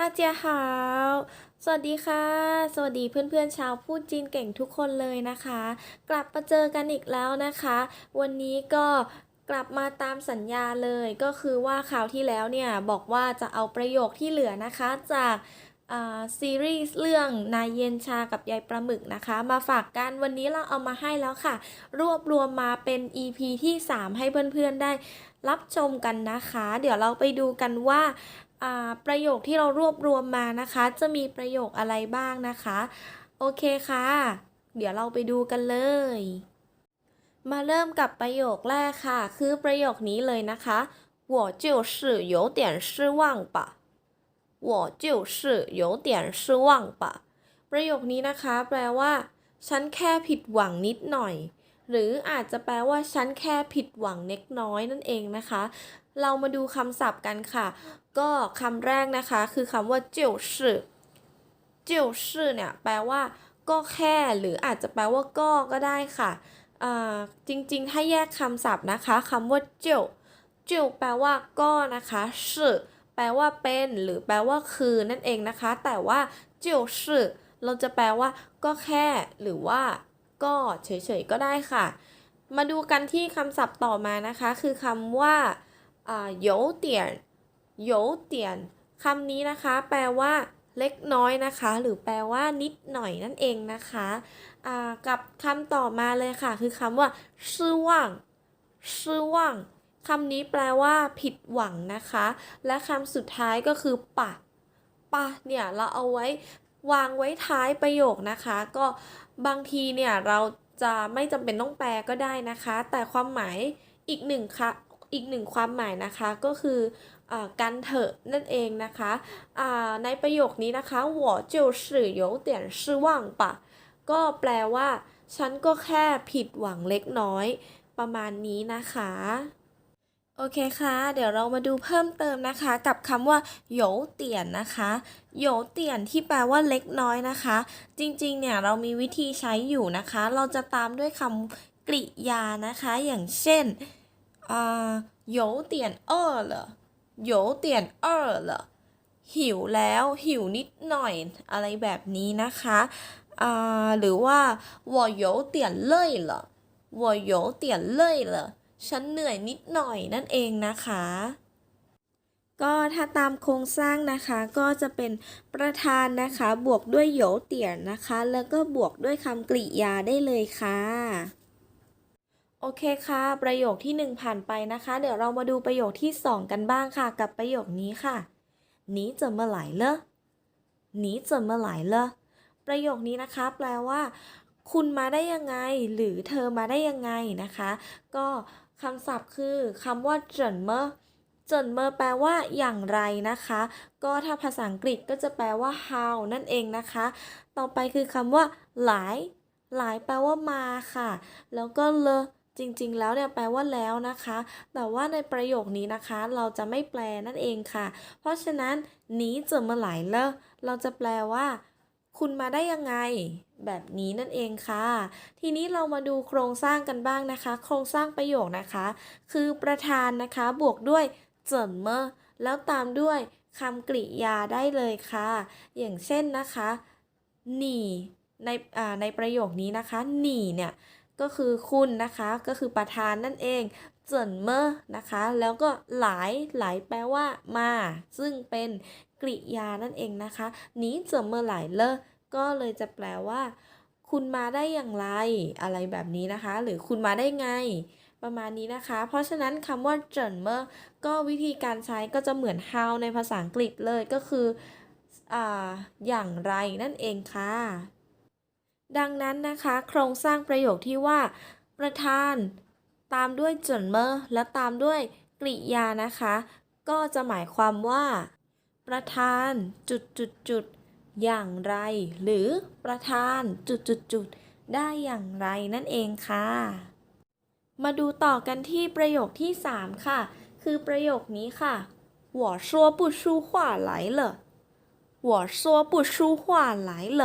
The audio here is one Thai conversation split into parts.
ตาเจียหาว สวัสดีค่ะ สวัสดีเพื่อนๆชาวพูดจีนเก่งทุกคนเลยนะคะ กลับมาเจอกันอีกแล้วนะคะ วันนี้ก็กลับมาตามสัญญาเลยก็คือว่าคราวที่แล้วเนี่ย บอกว่าจะเอาประโยคที่เหลือนะคะจากซีรีส์เรื่องนายเย็นชากับยายปลาหมึกนะคะ มาฝากกันวันนี้เราเอามาให้แล้วค่ะ รวบรวมมาเป็น EP ที่ 3 ให้เพื่อนๆได้รับชมกันนะคะ เดี๋ยวเราไปดูกันว่า ประโยคที่เรารวบรวมมานะคะ จะมีประโยคอะไรบ้างนะคะ โอเคค่ะ เดี๋ยวเราไปดูกันเลย มาเริ่มกับประโยคแรกค่ะ คือประโยคนี้เลยนะคะ我就是有点失望吧我就是有点失望吧ประโยคนี้นะคะ แปลว่า ฉันแค่ผิดหวังนิดหน่อย หรืออาจจะแปลว่า ฉันแค่ผิดหวังเล็กน้อยนั่นเองนะคะ เรามาดูคำศัพท์กันค่ะ ก็คำแรกนะคะคือคำว่าเจียวชื่อเจียวชื่อเนี่ยแปลว่าก็แค่หรืออาจจะแปลว่าก็ก็ได้ค่ะอ่าจริงๆ ถ้าแยกคำศัพท์นะคะคำว่าเจียวเจียวแปลว่าก็นะคะชื่อแปลว่าเป็นหรือแปลว่าคือนั่นเองนะคะ แต่ว่าเจียวชื่อเราจะแปลว่าก็แค่หรือว่าก็เฉยๆก็ได้ค่ะ มาดูกันที่คำศัพท์ต่อมานะคะ คือคำว่า อ่าโยเตียนโยเตียนคำนี้นะคะ แปลว่า เล็กน้อยนะคะ หรือแปลว่า นิดหน่อยนั่นเองนะคะอ่ากับคำต่อมาเลยค่ะ คือคำว่าซื่อว่างซื่อว่างคำนี้แปลว่า ผิดหวังนะคะ และคำสุดท้ายก็คือปะปะเนี่ยเราเอาไว้วางไว้ท้ายประโยคนะคะ ก็บางทีเนี่ยเราจะไม่จำเป็นต้องแปลก็ได้นะคะ แต่ความหมายอีกหนึ่งค่ะ อีกหนึ่งความหมายนะคะก็คืออากันเถอะนั่นเองนะคะอ่าในประโยคนี้นะคะ我就是有点失望吧ก็แปลว่า ฉันก็แค่ผิดหวังเล็กน้อยประมาณนี้นะคะ โอเคค่ะ เดี๋ยวเรามาดูเพิ่มเติมนะคะ กับคำว่าโหยเตียนนะคะโหยเตียนที่แปลว่าเล็กน้อยนะคะ จริงๆ เนี่ยเรามีวิธีใช้อยู่นะคะ เราจะตามด้วยคำกริยานะคะ อย่างเช่น อ่า有点饿了有点饿了หิวแล้วหิวนิดหน่อยอะไรแบบนี้นะคะอ่าหรือว่า我有点累了我有点累了ฉันเหนื่อยนิดหน่อยนั่นเองนะคะ ก็ถ้าตามโครงสร้างนะคะ ก็จะเป็นประธานนะคะ บวกด้วยโหยเตี่ยนนะคะ แล้วก็บวกด้วยคำกริยาได้เลยค่ะ โอเคค่ะ ประโยคที่หนึ่งผ่านไปนะคะ เดี๋ยวเรามาดูประโยคที่สองกันบ้างค่ะ กับประโยคนี้ค่ะ你怎么来了你怎么来了ประโยคนี้นะคะ แปลว่า คุณมาได้ยังไง หรือเธอมาได้ยังไงนะคะ ก็คำศัพท์คือคำว่าเจินเมอเจินเมอแปลว่าอย่างไรนะคะ ก็ถ้าภาษาอังกฤษก็จะแปลว่า how นั่นเองนะคะ ต่อไปคือคำว่าหลาย หลายแปลว่ามาค่ะ แล้วก็เลอ จริงๆ แล้วเนี่ยแปลว่าแล้วนะคะ แต่ว่าในประโยคนี้นะคะ เราจะไม่แปลนั่นเองค่ะ เพราะฉะนั้นนี้จะมาหลายเลอเราจะแปลว่า คุณมาได้ยังไง แบบนี้นั่นเองค่ะ ทีนี้เรามาดูโครงสร้างกันบ้างนะคะ โครงสร้างประโยคนะคะ คือประธานนะคะบวกด้วยเจินเมอแล้วตามด้วยคำกริยาได้เลยค่ะ อย่างเช่นนะคะ หนีในในประโยคนี้นะคะ หนีเนี่ย ก็คือคุณนะคะก็คือประธานนั่นเองเจินเมอนะคะ แล้วก็หลายหลายแปลว่ามา ซึ่งเป็นกริยานั่นเองนะคะนี้เจินเมอหลายเลอก็เลยจะแปลว่า คุณมาได้อย่างไร อะไรแบบนี้นะคะ หรือคุณมาได้ไง ประมาณนี้นะคะ เพราะฉะนั้นคำว่าเจินเมอก็วิธีการใช้ก็จะเหมือน how ในภาษาอังกฤษเลยก็คือออย่างไรนั่นเองค่ะ ดังนั้นนะคะ โครงสร้างประโยคที่ว่า ประธาน ตามด้วยเจินเมอและตามด้วยกริยานะคะ ก็จะหมายความว่า ประธานจุดจุดจุดอย่างไร หรือประธานจุดจุดจุดได้อย่างไรนั่นเองค่ะ มาดูต่อกันที่ประโยคที่ 3 ค่ะ คือประโยคนี้ค่ะ我说不出话来了我说不出话来了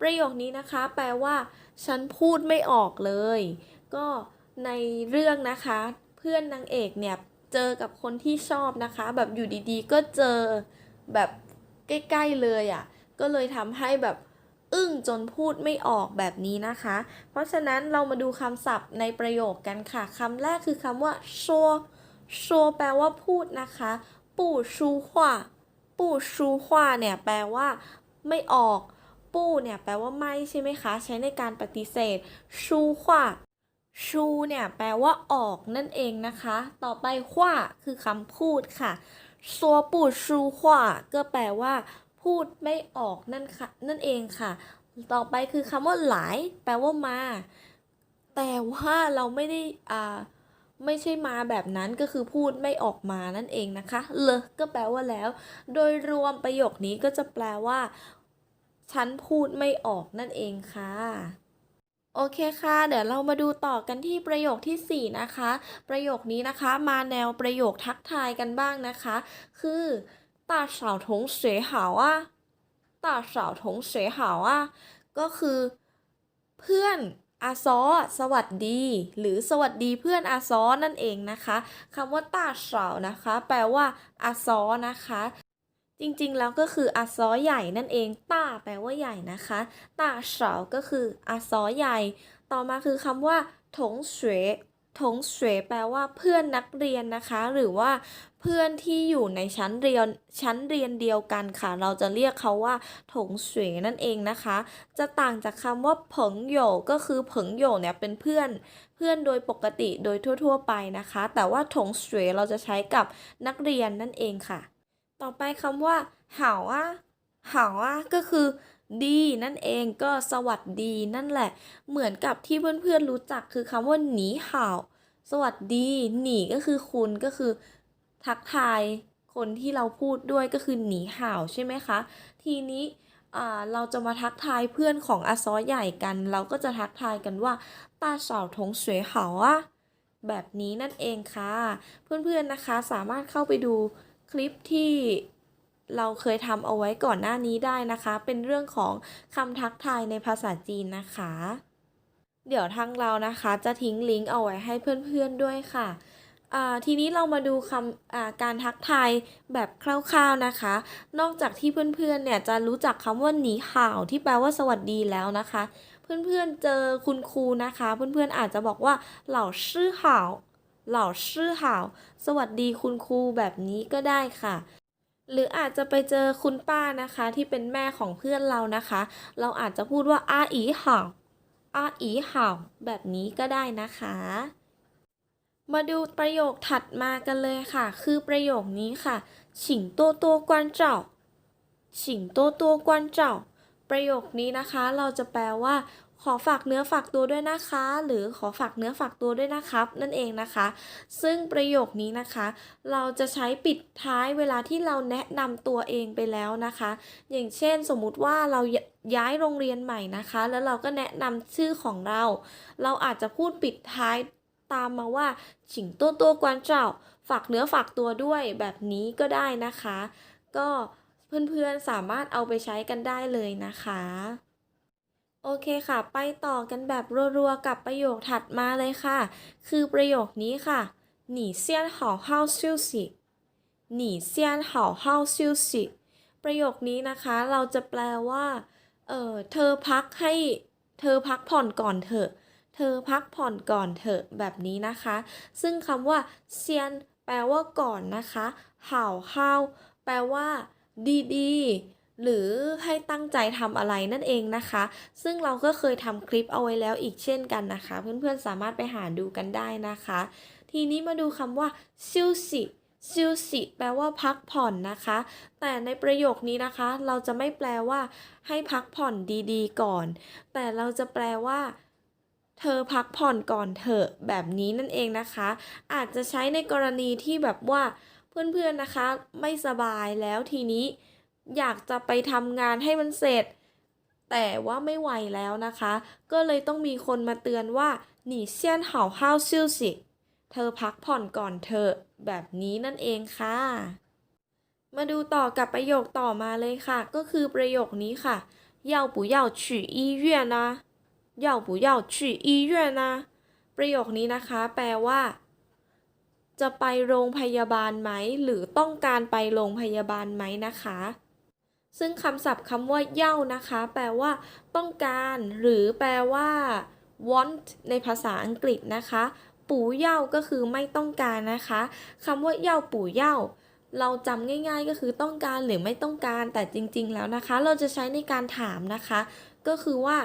ประโยคนี้นะคะ แปลว่า ฉันพูดไม่ออกเลย ก็ในเรื่องนะคะ เพื่อนนางเอกเนี่ย เจอกับคนที่ชอบนะคะ แบบอยู่ดีๆ ก็เจอแบบใกล้ๆเลยอะ ก็เลยทำให้แบบอึ้งจนพูดไม่ออกแบบนี้นะคะ เพราะฉะนั้นเรามาดูคำศัพท์ในประโยคกันค่ะคำแรกคือคำว่าชัวชัวแปลว่าพูดนะคะ ปู่ชูหว่าปู่ชูหว่าเนี่ยแปลว่า ไม่ออก ปู่เนี่ยแปลว่าไม่ใช่ไหมคะ ใช้ในการปฏิเสธ ชูหว่าชูเนี่ยแปลว่าออกนั่นเองนะคะ ต่อไปหว่าคือคำพูดค่ะซัวปูชูหว่าก็แปลว่า พูดไม่ออกนั่นค่ะนั่นเองค่ะ ต่อไปคือคำว่าหลาย แปลว่ามา แต่ว่าเราไม่ได้อ่าไม่ใช่มาแบบนั้นก็คือพูดไม่ออกมานั่นเองนะคะ เลก็แปลว่าแล้ว โดยรวมประโยคนี้ก็จะแปลว่า ฉันพูดไม่ออกนั่นเองค่ะโอเคค่ะ เดี๋ยวเรามาดูต่อกันที่ประโยคที่ 4 นะคะ ประโยคนี้นะคะมาแนวประโยคทักทายกันบ้างนะคะ คือตาสาวทงเสยหาวอะตาสาวทงเสยหาวอะก็คือ เพื่อนอาซอสวัสดี หรือสวัสดีเพื่อนอาซอนั่นเองนะคะคำว่าตาสาวนะคะ แปลว่าอาซอนะคะ จริงๆ แล้วก็คืออาซอใหญ่นั่นเองต้าแปลว่าใหญ่นะคะต้าเฉาก็คืออาซอใหญ่ ต่อมาคือคำว่าถงเสวถงเสวแปลว่าเพื่อนนักเรียนนะคะ หรือว่าเพื่อนที่อยู่ในชั้นเรียนชั้นเรียนเดียวกันค่ะ เราจะเรียกเขาว่าถงเสวนั่นเองนะคะ จะต่างจากคำว่าผงโยก็คือผงโยเนี่ยเป็นเพื่อนเพื่อนโดยปกติโดยทั่ว ๆ ไปนะคะ แต่ว่าถงเสวเราจะใช้กับนักเรียนนั่นเองค่ะ ต่อไปคำว่าเหาอะหาอะก็คือดีนั่นเองก็สวัสดีนั่นแหละ เหมือนกับที่เพื่อนๆรู้จักคือคำว่าหนีเห่าสวัสดีหนีก็คือคุณก็คือ ทักทายคนที่เราพูดด้วยก็คือหนีเห่าใช่ไหมคะ ทีนี้เราจะมาทักทายเพื่อนของอาซอใหญ่กัน เราก็จะทักทายกันว่าตาเฉาทงสวยเหาอะแบบนี้นั่นเองค่ะ เพื่อนๆนะคะสามารถเข้าไปดู คลิปที่เราเคยทำเอาไว้ก่อนหน้านี้ได้นะคะ เป็นเรื่องของคำทักทายในภาษาจีนนะคะ เดี๋ยวทางเรานะคะจะทิ้งลิงก์เอาไว้ให้เพื่อนๆด้วยค่ะทีนี้เรามาดูคำการทักทายแบบคร่าวๆนะคะ นอกจากที่เพื่อนๆเนี่ยจะรู้จักคำว่าหนีห่าวที่แปลว่าสวัสดีแล้วนะคะ เพื่อนๆเจอคุณครูนะคะ เพื่อนๆอาจจะบอกว่าเหล่าชื่อห่าว หล่อชื่อห่าว สวัสดีคุณครูแบบนี้ก็ได้ค่ะ หรืออาจจะไปเจอคุณป้านะคะที่เป็นแม่ของเพื่อนเรานะคะ เราอาจจะพูดว่าอาอีห่าวอาอีห่าวแบบนี้ก็ได้นะคะ มาดูประโยคถัดมากันเลยค่ะ คือประโยคนี้ค่ะฉิงโตโตกวนเจ้าฉิงโตโตกวนเจ้าประโยคนี้นะคะ เราจะแปลว่า ขอฝากเนื้อฝากตัวด้วยนะคะ หรือขอฝากเนื้อฝากตัวด้วยนะครับ นั่นเองนะคะ ซึ่งประโยคนี้นะคะ เราจะใช้ปิดท้ายเวลาที่เราแนะนำตัวเองไปแล้วนะคะ อย่างเช่นสมมุติว่าเราย้ายโรงเรียนใหม่นะคะ แล้วเราก็แนะนำชื่อของเรา เราอาจจะพูดปิดท้ายตามมาว่าฉิงตัวตัวกวนเจ้า ฝากเนื้อฝากตัวด้วยแบบนี้ก็ได้นะคะ ก็เพื่อนๆสามารถเอาไปใช้กันได้เลยนะคะ โอเคค่ะ ไปต่อกันแบบรัวๆ กับประโยคถัดมาเลยค่ะ คือประโยคนี้ค่ะหนีเซียนห่อเฮาซิวสิหนีเซียนห่อเฮาซิวสิประโยคนี้นะคะเราจะแปลว่า เออเธอพักให้ เธอพักผ่อนก่อนเถอะ เธอพักผ่อนก่อนเถอะแบบนี้นะคะ ซึ่งคำว่าเซียนแปลว่าก่อนนะคะห่าวเฮาแปลว่า ดีๆ หรือให้ตั้งใจทำอะไรนั่นเองนะคะ ซึ่งเราก็เคยทำคลิปเอาไว้แล้วอีกเช่นกันนะคะ เพื่อนๆสามารถไปหาดูกันได้นะคะ ทีนี้มาดูคำว่าซิวสิซิวสิแปลว่าพักผ่อนนะคะ แต่ในประโยคนี้นะคะ เราจะไม่แปลว่า ให้พักผ่อนดีๆ ก่อน แต่เราจะแปลว่าเธอพักผ่อนก่อนเถอะแบบนี้นั่นเองนะคะ อาจจะใช้ในกรณีที่แบบว่าเพื่อนๆนะคะ ไม่สบายแล้วทีนี้ อยากจะไปทำงานให้มันเสร็จ แต่ว่าไม่ไหวแล้วนะคะ ก็เลยต้องมีคนมาเตือนว่าหนีเซียนเห่าห้าวซิ่วสิเธอพักผ่อนก่อนเถอะแบบนี้นั่นเองค่ะ มาดูต่อกับประโยคต่อมาเลยค่ะ ก็คือประโยคนี้ค่ะ要不要去医院呢要不要去医院呢ประโยคนี้นะคะ แปลว่า จะไปโรงพยาบาลไหม หรือต้องการไปโรงพยาบาลไหมนะคะ ซึ่งคำศัพท์คำว่าเย่านะคะ แปลว่า ต้องการ หรือแปลว่า want ในภาษาอังกฤษนะคะ ปู่เย่าก็คือไม่ต้องการนะคะคำว่าเย่าปู่เย่าเราจำง่าย ๆ ก็คือต้องการหรือไม่ต้องการแต่จริง ๆ แล้วนะคะ เราจะใช้ในการถามนะคะ ก็คือว่า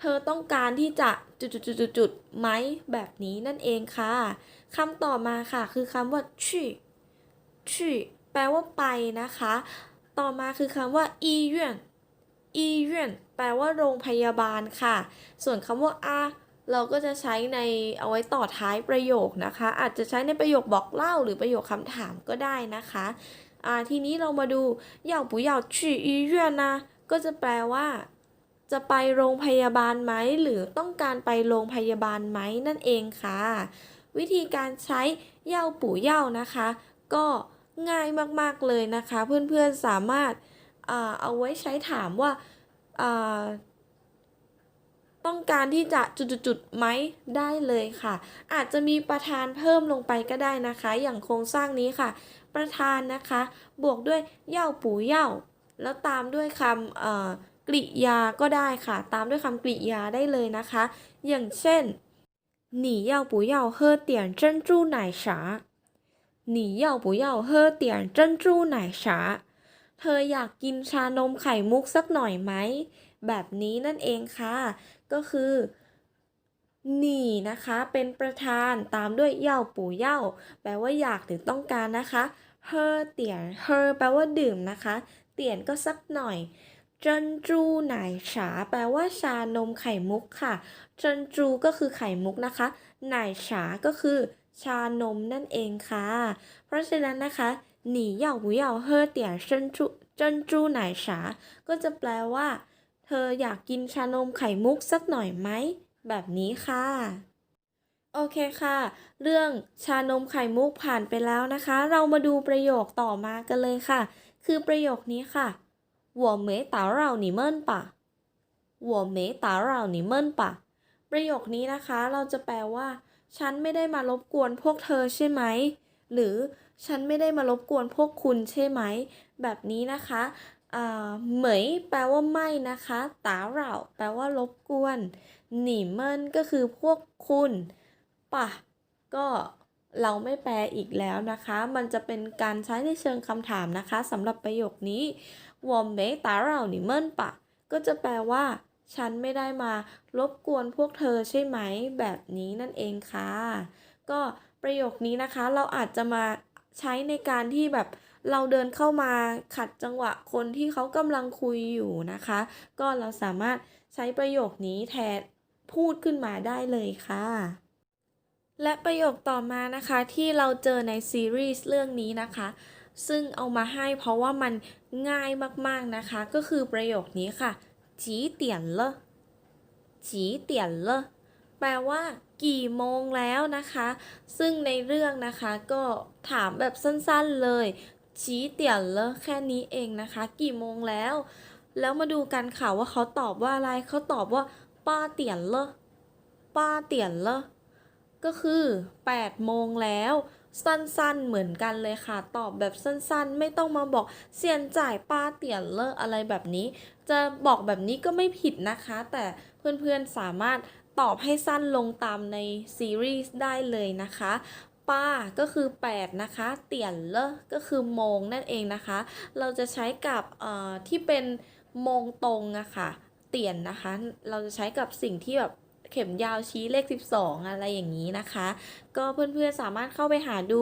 เธอต้องการที่จะจุดๆๆๆไหมแบบนี้นั่นเองค่ะคำต่อมาค่ะ คือคำว่าชี่ชี่แปลว่าไปนะคะ ต่อมาคือคำว่าอีเยนอีเยนแปลว่าโรงพยาบาลค่ะ ส่วนคำว่าอาเราก็จะใช้ในเอาไว้ต่อท้ายประโยคนะคะ อาจจะใช้ในประโยคบอกเล่าหรือประโยคคำถามก็ได้นะคะอ่าทีนี้เรามาดูอยากปุยอยาอีเวนนะก็จะแปลว่า จะไปโรงพยาบาลไหมหรือต้องการไปโรงพยาบาลไหมนั่นเองค่ะ วิธีการใช้เย่าปู่เยานะคะ ก็ ง่ายมากๆเลยนะคะ เพื่อนๆสามารถเอาไว้ใช้ถามว่าต้องการที่จะจุดๆไหมได้เลยค่ะ อาจจะมีประธานเพิ่มลงไปก็ได้นะคะ อย่างโครงสร้างนี้ค่ะ ประธานนะคะ บวกด้วยเย่าปู่เย่าแล้วตามด้วยคำกริยาก็ได้ค่ะ ตามด้วยคำกริยาได้เลยนะคะ อย่างเช่นหนีเย่าปู่ 奶茶เธออยากกินชานมไข่มุกสักหน่อยไหม แบบนี้นั่นเองค่ะ ก็คือหนี่นะคะเป็นประธานตามด้วยเย่าปู่เย่าแปลว่าอยากหรือต้องการนะคะเฮอเตียนเฮอแปลว่าดื่มนะคะ เตียนก็สักหน่อยเจนจูไหนฉาแปลว่าชานมไข่มุกค่ะเจนจูก็คือไข่มุกนะคะไหนฉาก็คือ ชานมนั่นเองค่ะ เพราะฉะนั้นนะคะหนีเหยาหูเหยาเฮอเตี่ยจนจูเจนจูไหนฉาก็จะแปลว่า เธออยากกินชานมไข่มุกสักหน่อยไหม แบบนี้ค่ะ โอเคค่ะ เรื่องชานมไข่มุกผ่านไปแล้วนะคะ เรามาดูประโยคต่อมากันเลยค่ะ คือประโยคนี้ค่ะหัวเมยตาเราหนีเมินปะหัวเมยตาเราหนีเมินปะประโยคนี้นะคะ เราจะแปลว่า ฉันไม่ได้มารบกวนพวกเธอใช่ไหม หรือฉันไม่ได้มารบกวนพวกคุณใช่ไหม แบบนี้นะคะเหมยแปลว่าไม่นะคะตาเราแปลว่ารบกวนหนีเมินก็คือพวกคุณป่ะก็เราไม่แปลอีกแล้วนะคะ มันจะเป็นการใช้ในเชิงคำถามนะคะสำหรับประโยคนี้วอมเบตาเราหนีเมินป่ะก็จะแปลว่า ฉันไม่ได้มารบกวนพวกเธอใช่ไหม แบบนี้นั่นเองค่ะ ก็ประโยคนี้นะคะเราอาจจะมาใช้ในการที่แบบเราเดินเข้ามาขัดจังหวะคนที่เขากำลังคุยอยู่นะคะ ก็เราสามารถใช้ประโยคนี้แทนพูดขึ้นมาได้เลยค่ะ และประโยคต่อมานะคะที่เราเจอในซีรีส์เรื่องนี้นะคะ ซึ่งเอามาให้เพราะว่ามันง่ายมากๆนะคะ ก็คือประโยคนี้ค่ะ จีเตียนเลจีเตียนเลแปลว่า กี่โมงแล้วนะคะ ซึ่งในเรื่องนะคะก็ถามแบบสั้นๆเลยจีเตียนเลแค่นี้เองนะคะ กี่โมงแล้ว แล้วมาดูกันค่ะว่าเขาตอบว่าอะไรเขาตอบว่า ป้าเตียนเลป้าเตียนเลก็คือ 8 โมงแล้ว สั้นๆเหมือนกันเลยค่ะ ตอบแบบสั้นๆ ไม่ต้องมาบอกเซียนจ่ายป้าเตียนเลออะไรแบบนี้ จะบอกแบบนี้ก็ไม่ผิดนะคะ แต่เพื่อนๆสามารถตอบให้สั้นลงตามในซีรีส์ได้เลยนะคะป้าก็คือ 8 นะคะ เตียนเลก็คือมงนั่นเองนะคะ เราจะใช้กับเอ่อที่เป็นมงตรงอะค่ะ เตียนนะคะ เราจะใช้กับสิ่งที่แบบเข็มยาวชี้เลข 12 อะไรอย่างนี้นะคะ ก็เพื่อนๆสามารถเข้าไปหาดู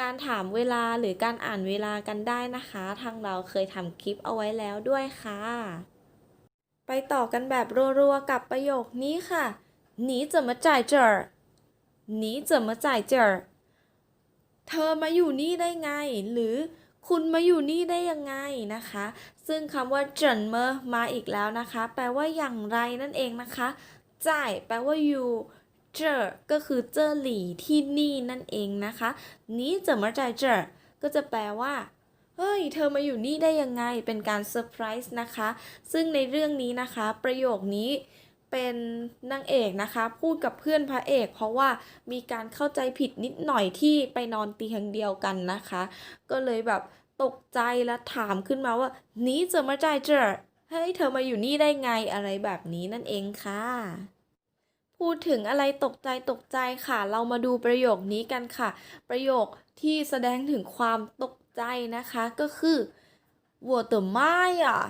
การถามเวลาหรือการอ่านเวลากันได้นะคะ ทางเราเคยทำคลิปเอาไว้แล้วด้วยค่ะ ไปต่อกันแบบรัวๆกับประโยคนี้ค่ะหนีจะมาจ่ายเจอหนีจะมาจ่ายเจอเธอมาอยู่นี่ได้ไง หรือคุณมาอยู่นี่ได้ยังไงนะคะ ซึ่งคำว่าเจินเมอมาอีกแล้วนะคะ แปลว่าอย่างไรนั่นเองนะคะ จ่ายแปลว่าอยู่ เจอก็คือเจอหลี่ที่นี่นั่นเองนะคะนี้จะมาใจเจอก็จะแปลว่าเฮ้ย เธอมาอยู่นี่ได้ยังไง เป็นการเซอร์ไพรส์นะคะ ซึ่งในเรื่องนี้นะคะ ประโยคนี้เป็นนางเอกนะคะ พูดกับเพื่อนพระเอก เพราะว่ามีการเข้าใจผิดนิดหน่อยที่ไปนอนเตียงเดียวกันนะคะ ก็เลยแบบตกใจและถามขึ้นมาว่า นี้จะมาใจเจอเฮ้ย เธอมาอยู่นี่ได้ไงอะไรแบบนี้นั่นเองค่ะ พูดถึงอะไรตกใจตกใจค่ะ เรามาดูประโยคนี้กันค่ะ ประโยคที่แสดงถึงความตกใจนะคะก็คือวัวเติมไม้อะ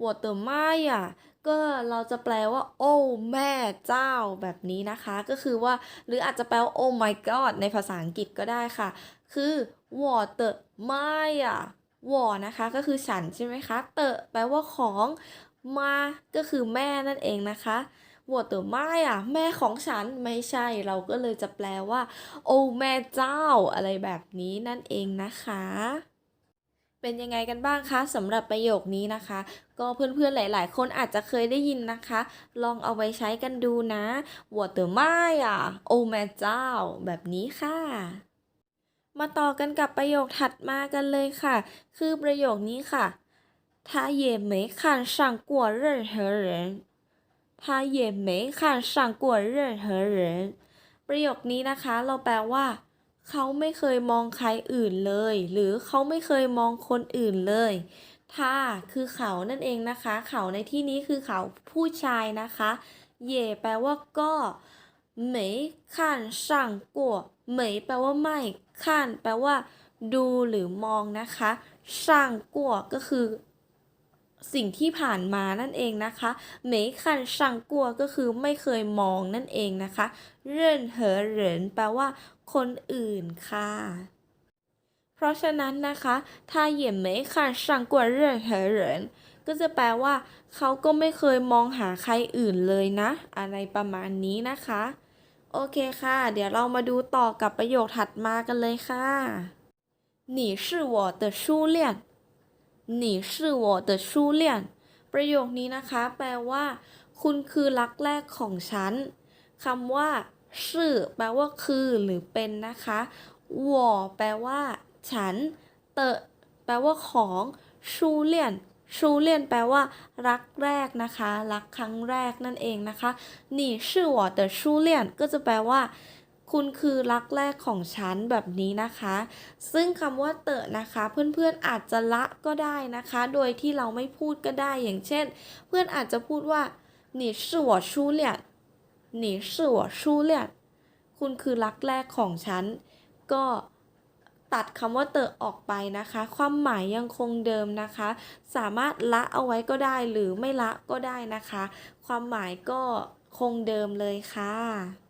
วัวเติมไม้อะก็เราจะแปลว่า โอ้แม่เจ้าแบบนี้นะคะ ก็คือว่าหรืออาจจะแปลว่าโอไ my god ในภาษาอังกฤษก็ได้ค่ะ คือวัวเติมไม้อะวัวนะคะ ก็คือฉันใช่ไหมคะ เตะแปลว่าของมาก็คือแม่นั่นเองนะคะ 我的妈呀แม่ของฉันไม่ใช่ เราก็เลยจะแปลว่า โอ้แม่เจ้า อะไรแบบนี้นั่นเองนะคะ เป็นยังไงกันบ้างคะสำหรับประโยคนี้นะคะ ก็เพื่อนๆหลาย ๆ คนอาจจะเคยได้ยินนะคะ ลองเอาไปใช้กันดูนะ我的妈呀โอ้แม่เจ้า แบบนี้ค่ะ มาต่อกันกับประโยคถัดมากันเลยค่ะ คือประโยคนี้ค่ะ他也没看上过任何人 他也没看上过任何人ประโยคนี้นะคะ เราแปลว่า เขาไม่เคยมองใครอื่นเลย หรือเขาไม่เคยมองคนอื่นเลยท่าคือเขานั่นเองนะคะ เขาในที่นี้คือเขาผู้ชายนะคะ เย่แปลว่าก็เหมยขั้นสั่งกัวเหมยแปลว่าไม่ขั้นแปลว่า ดูหรือมองนะคะสั่งกัวก็คือ สิ่งที่ผ่านมานั่นเองนะคะเหมยคันสั่งกัวก็คือไม่เคยมองนั่นเองนะคะเรื่นเหอเหรินแปลว่า คนอื่นค่ะ เพราะฉะนั้นนะคะถ้า也没看上过任何人ก็จะแปลว่า เขาก็ไม่เคยมองหาใครอื่นเลยนะ อะไรประมาณนี้นะคะ โอเคค่ะ เดี๋ยวเรามาดูต่อกับประโยคถัดมากันเลยค่ะ你是我的初恋 หนีชื่อวอเตอร์ชูเลียนประโยคนี้นะคะ แปลว่า คุณคือรักแรกของฉันคำว่าชื่อแปลว่าคือหรือเป็นนะคะวอแปลว่า ฉัน เตอแปลว่าของชูเลียนชูเลียนแปลว่า รักแรกนะคะ รักครั้งแรกนั่นเองนะคะหนี่ชื่อวอเตอร์ชูเลียนก็จะแปลว่า คุณคือรักแรกของฉันแบบนี้นะคะ ซึ่งคำว่าเตอะนะคะ เพื่อนๆอาจจะละก็ได้นะคะ โดยที่เราไม่พูดก็ได้อย่างเช่น เพื่อนอาจจะพูดว่า你是我初恋你是我初恋คุณคือรักแรกของฉัน ก็ตัดคำว่าเตอะออกไปนะคะ ความหมายยังคงเดิมนะคะ สามารถละเอาไว้ก็ได้หรือไม่ละก็ได้นะคะ ความหมายก็คงเดิมเลยค่ะ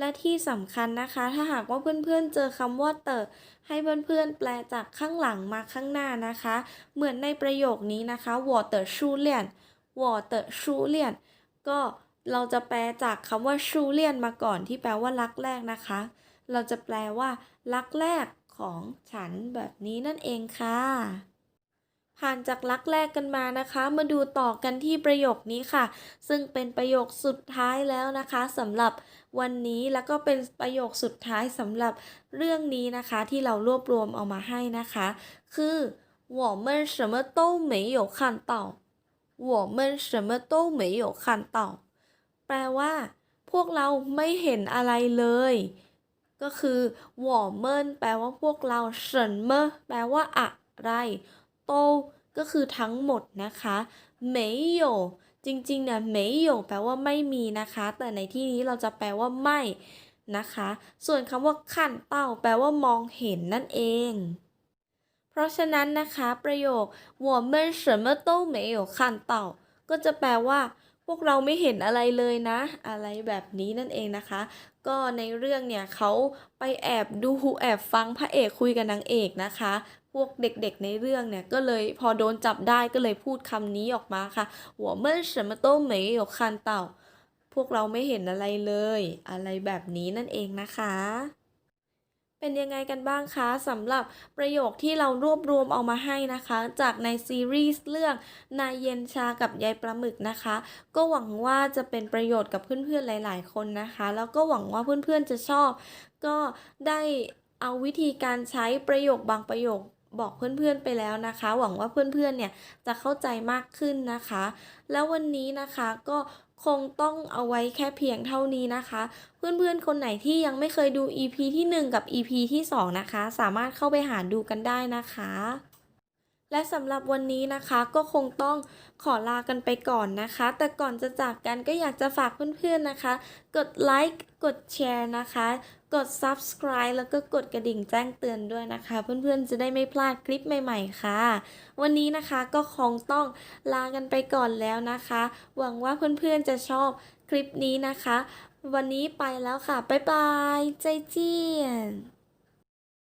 และที่สำคัญนะคะ ถ้าหากว่าเพื่อนๆเจอคำว่าเตอให้เพื่อนๆแปลจากข้างหลังมาข้างหน้านะคะ เหมือนในประโยคนี้นะคะ water ร์ชูเลียนวอเตอร์ชูเลียนก็เราจะแปลจากคำว่าชูเลียนมาก่อนที่แปลว่ารักแรกนะคะ เราจะแปลว่า รักแรกของฉันแบบนี้นั่นเองค่ะ ผ่านจากรักแรกกันมานะคะ มาดูต่อกันที่ประโยคนี้ค่ะ ซึ่งเป็นประโยคสุดท้ายแล้วนะคะสำหรับ วันนี้แล้วก็เป็นประโยคสุดท้ายสำหรับเรื่องนี้นะคะ ที่เรารวบรวมเอามาให้นะคะ คือ我们什么都没有看到我们什么都没有看到แปลว่า พวกเราไม่เห็นอะไรเลย ก็คือ我们แปลว่าพวกเรา什么แปลว่าอะไรโตก็คือทั้งหมดนะคะ没有 จริงๆเนี่ย没有แปลว่าไม่มีนะคะ แต่ในที่นี้เราจะแปลว่าไม่นะคะ ส่วนคำว่าขั้นเต้าแปลว่ามองเห็นนั่นเอง เพราะฉะนั้นนะคะ ประโยค我们什么都没有看到ก็จะแปลว่า พวกเราไม่เห็นอะไรเลยนะ อะไรแบบนี้นั่นเองนะคะ ก็ในเรื่องเนี่ยเขาไปแอบดูแอบฟังพระเอกคุยกับนางเอกนะคะ พวกเด็กๆในเรื่องเนี่ยก็เลยพอโดนจับได้ก็เลยพูดคำนี้ออกมาค่ะหัวเมื่อฉันมาโต้เหมยหยกคันเต่า พวกเราไม่เห็นอะไรเลย อะไรแบบนี้นั่นเองนะคะ เป็นยังไงกันบ้างคะสำหรับประโยคที่เรารวบรวมเอามาให้นะคะ จากในซีรีส์เรื่องนายเย็นชากับยายปลาหมึกนะคะ ก็หวังว่าจะเป็นประโยชน์กับเพื่อนๆหลาย ๆ คนนะคะ แล้วก็หวังว่าเพื่อนๆจะชอบ ก็ได้เอาวิธีการใช้ประโยคบางประโยค บอกเพื่อนๆไปแล้วนะคะ หวังว่าเพื่อนๆเนี่ยจะเข้าใจมากขึ้นนะคะ แล้ววันนี้นะคะก็คงต้องเอาไว้แค่เพียงเท่านี้นะคะ เพื่อนๆ คนไหนที่ยังไม่เคยดู EP ที่ 1 กับ EP ที่ 2 นะคะ สามารถเข้าไปหาดูกันได้นะคะ และสำหรับวันนี้นะคะก็คงต้องขอลากันไปก่อนนะคะ แต่ก่อนจะจากกันก็อยากจะฝากเพื่อนๆนะคะ กดไลค์กดแชร์นะคะ กด subscribe แล้วก็กดกระดิ่งแจ้งเตือนด้วยนะคะ เพื่อนๆ จะได้ไม่พลาดคลิปใหม่ ๆ ค่ะ วันนี้นะคะก็คงต้องลากันไปก่อนแล้วนะคะ หวังว่าเพื่อนๆ จะชอบคลิปนี้นะคะ วันนี้ไปแล้วค่ะ บ๊ายบาย ใจเจียน